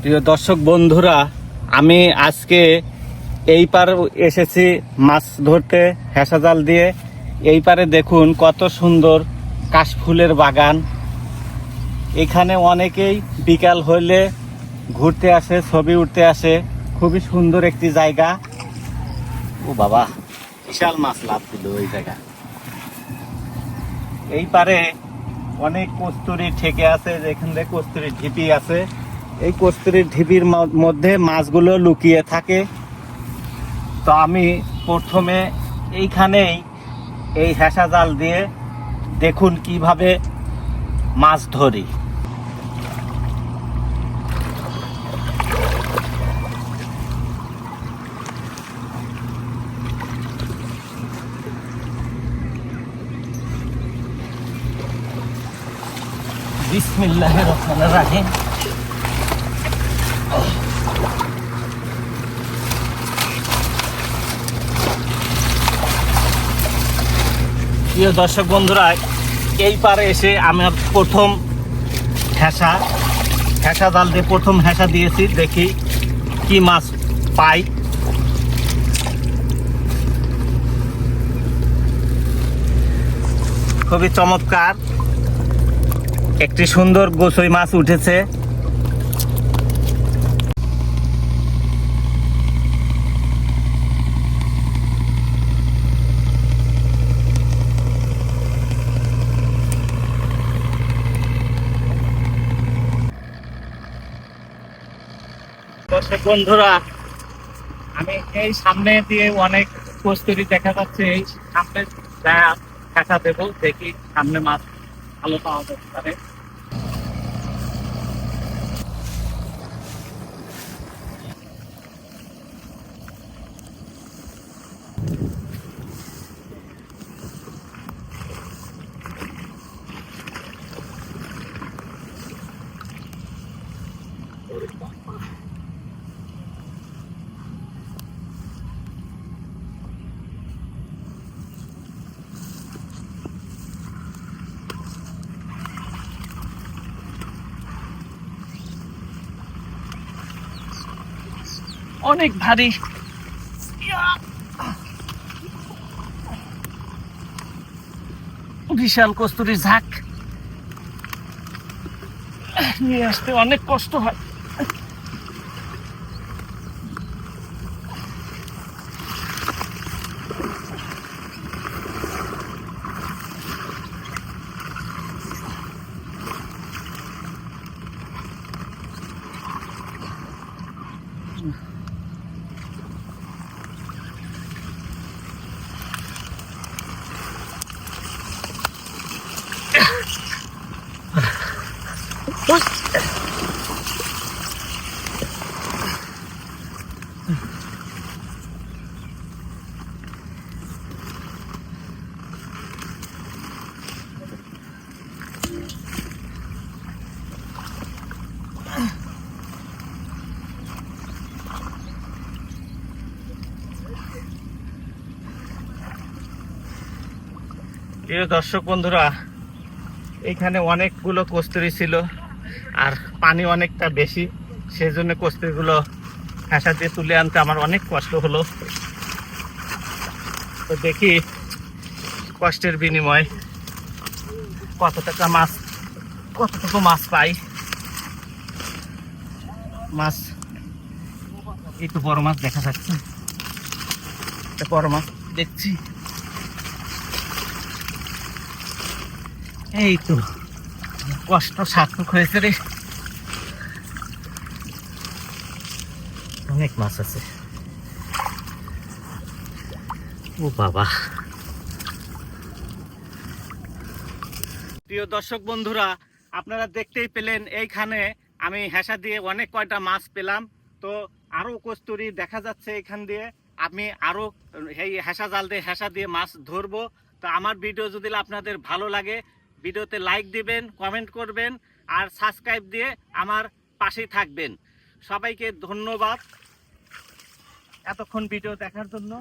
প্রিয় দর্শক বন্ধুরা, আমি আজকে এই পার এসেছি মাছ ধরতে হেসা জাল দিয়ে। এই পারে দেখুন কত সুন্দর কাশফুলের বাগান। এখানে অনেকেই বিকাল হলে ঘুরতে আসে, ছবি উঠতে আসে। খুবই সুন্দর একটি জায়গা। ও বাবা, বিশাল মাছ লাভ দিল ওই জায়গা। এই পারে অনেক কস্তুরি ঠেকে আছে, যেখান থেকে কস্তুরি ঢিপি আছে। এই কস্তুরির ঢিপির ম- মধ্যে মাছগুলো লুকিয়ে থাকে। তো আমি প্রথমে এইখানেই এই হেসা জাল দিয়ে দেখুন কীভাবে মাছ ধরি। বিসমিল্লাহ রহমান রাহিম। প্রিয় দর্শক বন্ধুরা, এই পারে এসে আমার প্রথম হেসা হেসা জাল দিয়ে প্রথম হেসা দিয়েছি, দেখি কি মাছ পাই। খুবই চমৎকার, একটি সুন্দর গোসই মাছ উঠেছে। দর্শক বন্ধুরা, আমি এই সামনে দিয়ে অনেক কস্তুরি দেখা যাচ্ছে। এই সামনে দেখা দেবো, দেখি সামনে মাছ ভালো পাওয়া যেতে পারে অনেক ভারী। বিশাল কস্তুরি ঝাঁক। নিয়ে আসতে অনেক কষ্ট হয়। প্রিয় দর্শক বন্ধুরা এখানে অনেকগুলো কস্তুরি ছিল। আর পানি অনেকটা বেশি সেই জন্য কস্তুরিগুলো ফ্যাসা দিয়ে তুলে আনতে আমার অনেক কষ্ট হলো। তো দেখি কষ্টের বিনিময় কত টাকা মাছ, কতটুকু মাছ পাই। মাছ, একটু বড় মাছ দেখা যাচ্ছে। বড় মাছ দেখছি। এই তো। কষ্ট সার্থক হয়েছে রে। অনেক মাছ আছে। ও বাবা। প্রিয় দর্শক বন্ধুরা, আপনারা দেখতেই পেলেন এইখানে আমি হেসা দিয়ে অনেক কয়টা মাছ পেলাম। তো আরও কস্তুরি দেখা যাচ্ছে এখান দিয়ে। আমি আরও এই হেসা জাল দিয়ে হেসা দিয়ে মাছ ধরবো। তো আমার ভিডিও যদি আপনাদের ভালো লাগে ভিডিওতে লাইক দিবেন কমেন্ট করবেন আর সাবস্ক্রাইব দিয়ে আমার পাশেই থাকবেন। সবাইকে ধন্যবাদ। এতক্ষণ ভিডিও দেখার জন্য